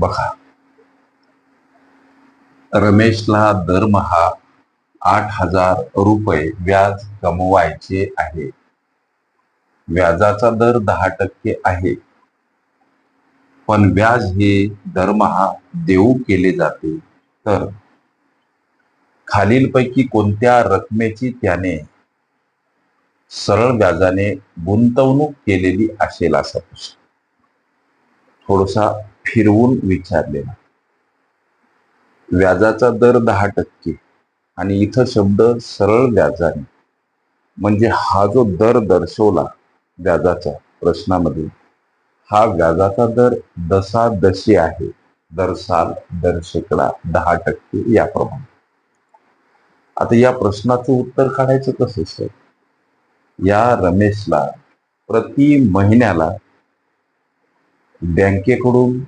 बघा. रमेशला दरमहा आठ हजार रुपये व्याज कमवायचे आहे. व्याजाचा दर दहा टक्के आहे. पण व्याज हे दरमहा देऊ केले जाते. तर खालीलपैकी कोणत्या रकमेची त्याने सरळ व्याजाने गुंतवणूक केलेली असेल असा प्रश्न. थोडासा फिरवून विचारलेला. व्याजाचा दर दहा टक्के आणि इथं शब्द सरळ व्याजाने. म्हणजे हा जो दर दर्शवला व्याजाचा प्रश्नामध्ये हा व्याजाचा दर दसा दशी आहे. दर साल दर शेकडा दहा टक्के याप्रमाणे. आता या प्रश्नाचं उत्तर काढायचं कसं सर? या रमेशला प्रति महिन्याला बँकेकडून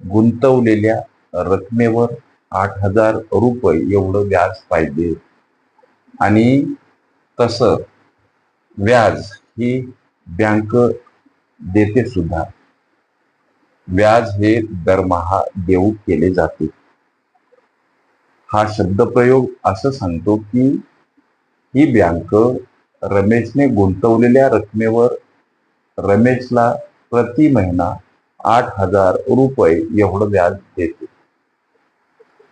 गुंतवलेल्या रकमेवर आठ हजार रुपये एवढं व्याज पाहिजे. आणि तसं व्याज ही बँक देते सुद्धा. व्याज हे दरमहा देऊ केले जाते. हा शब्दप्रयोग असं सांगतो की ही बँक रमेशने गुंतवलेल्या रकमेवर रमेशला प्रति महिना आठ हजार रुपये एवढं व्याज देते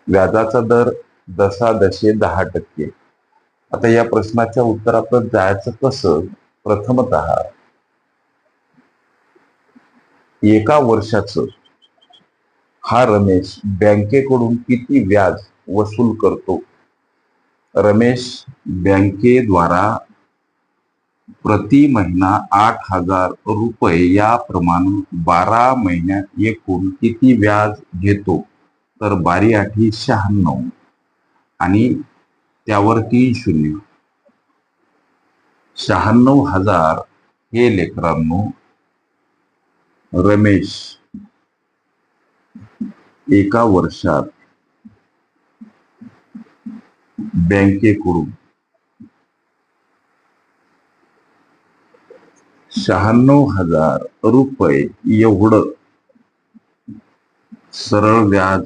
व्याजाचा दर दसा दशे दहा टक्के. आता या प्रश्नाच्या उत्तराप्रत जायचं कसं? प्रथमत एका वर्षाचं हा रमेश बँकेकडून किती व्याज वसूल करतो? रमेश बँकेद्वारा प्रति महिना आठ हजार रुपये याप्रमाणे बारा महिन्यात एकूण किती व्याज घेतो? तर बारी आठी शहाण्णव. आणि त्यावर तीन शून्य. शहाण्णव हजार हे लेकरांनो रमेश एका वर्षात बँकेकडून शहाण्णव हजार रुपये एवढं सरळ व्याज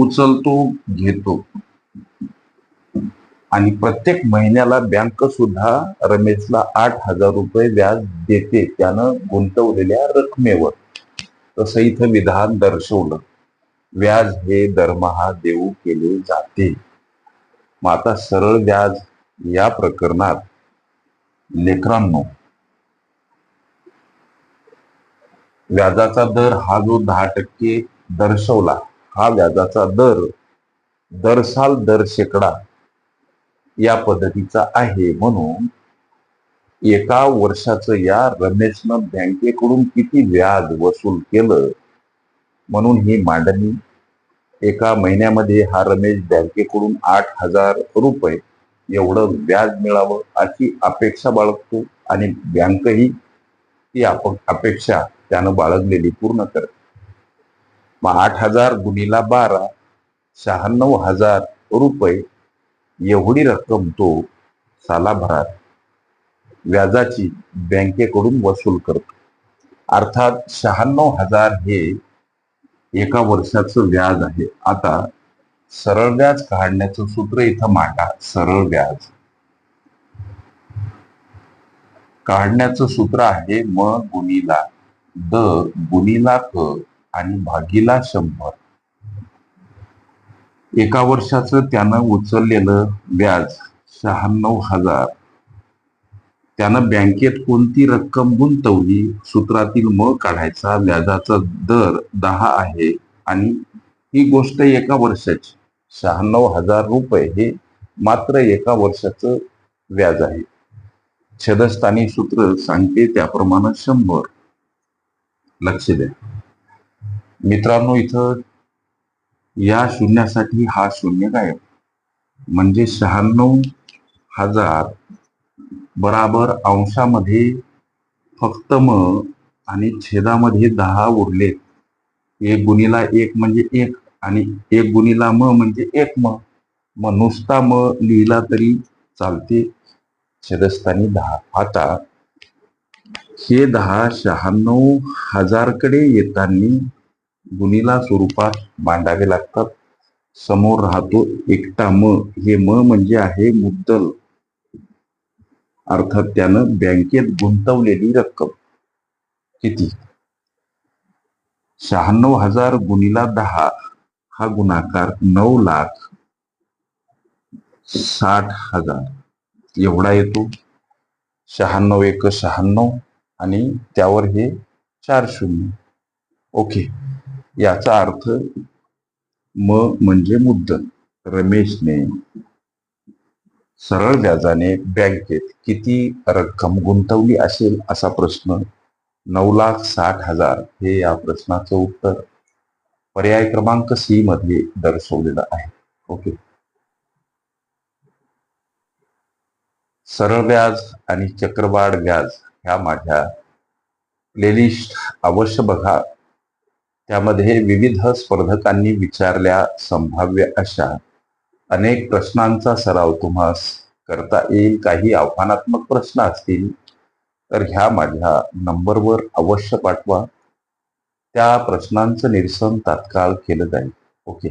उचलतो घेतो. आणि प्रत्येक महिन्याला बँक सुद्धा रमेशला आठ हजार रुपये व्याज देते त्यानं गुंतवलेल्या रकमेवर. तसं इथं विधान दर्शवलं. व्याज हे दरमहा देऊ केले जाते. मग आता सरळ व्याज या प्रकरणात लेकरांनो व्याजाचा दर हा जो दहा टक्के दर्शवला हा व्याजाचा दर दर साल दर शेकडा या पद्धतीचा आहे. म्हणून एका वर्षाचं या रमेशनं बँकेकडून किती व्याज वसूल केलं? म्हणून ही मांडणी एका महिन्यामध्ये हा रमेश बँकेकडून आठ हजार रुपये एवढं व्याज मिळावं अशी अपेक्षा बाळगतो आणि बँकही ती अपेक्षा त्यानं बाळगलेली पूर्ण करते. मग आठ हजार गुणीला बारा शहाण्णव हजार रुपये एवढी रक्कम तो सालाभरात व्याजाची बँकेकडून वसूल करतो. अर्थात शहाण्णव हजार हे एका वर्षाचं व्याज आहे. आता सरळ व्याज काढण्याचं सूत्र इथं मांडा. सरळ व्याज. काढण्याचं सूत्र आहे म गुणीला द गुणीला क आणि भागीला शंभर. एका वर्षाचं त्यानं उचललेलं व्याज शहाण्णव हजार. त्यानं बँकेत कोणती रक्कम गुंतवली? सूत्रातील म काढायचा व्याजाचा दर दहा आहे आणि ही गोष्ट एका वर्षाची. शहाण्णव हजार रुपये हे मात्र एका वर्षाचं व्याज आहे. छदस्थानी सूत्र सांगते त्याप्रमाणे शंभर. लक्ष द्या. मित्रांनो इथं या शून्यासाठी हा शून्य गायब म्हणजे शहाण्णव हजार बराबर अंशामध्ये फक्त म आणि छेदामध्ये दहा उरले एक गुणीला एक म्हणजे एक. आणि एक गुणीला म म्हणजे एक म. मग नुसता म लिहिला तरी चालते. छेदस्थानी दहा. आता हे दहा शहाण्णव हजारकडे येताना गुणीला स्वरूपात मांडावे लागतात. समोर राहतो एकटा म. हे म म्हणजे आहे मुद्दल. अर्थात त्यानं बँकेत गुंतवलेली रक्कम. किती? शहाण्णव हजार गुणीला दहा. हा गुणाकार नऊ लाख साठ हजार. एवढा येतो. शहाण्णव एक शहाण्णव आणि त्यावर हे चार शून्य. ओके. याचा अर्थ म म्हणजे मुद्दल. रमेशने सरळ व्याजाने बँकेत किती रक्कम गुंतवली असेल असा प्रश्न नऊ लाख साठ हजार हे या प्रश्नाचं उत्तर पर्याय क्रमांक सी मध्ये दर्शवलेला आहे. ओके सरळ व्याज आणि चक्रवाढ व्याज ह्या माझ्या प्लेलिस्ट अवश्य बघा. त्यामध्ये विविध स्पर्धकांनी विचारल्या संभाव्य अशा अनेक प्रश्नांचा सराव तुम्हास करता येईल. काही आव्हानात्मक प्रश्न असतील तर ह्या माझ्या नंबरवर अवश्य पाठवा. त्या प्रश्नांचं निरसन तात्काळ केलं जाईल. ओके.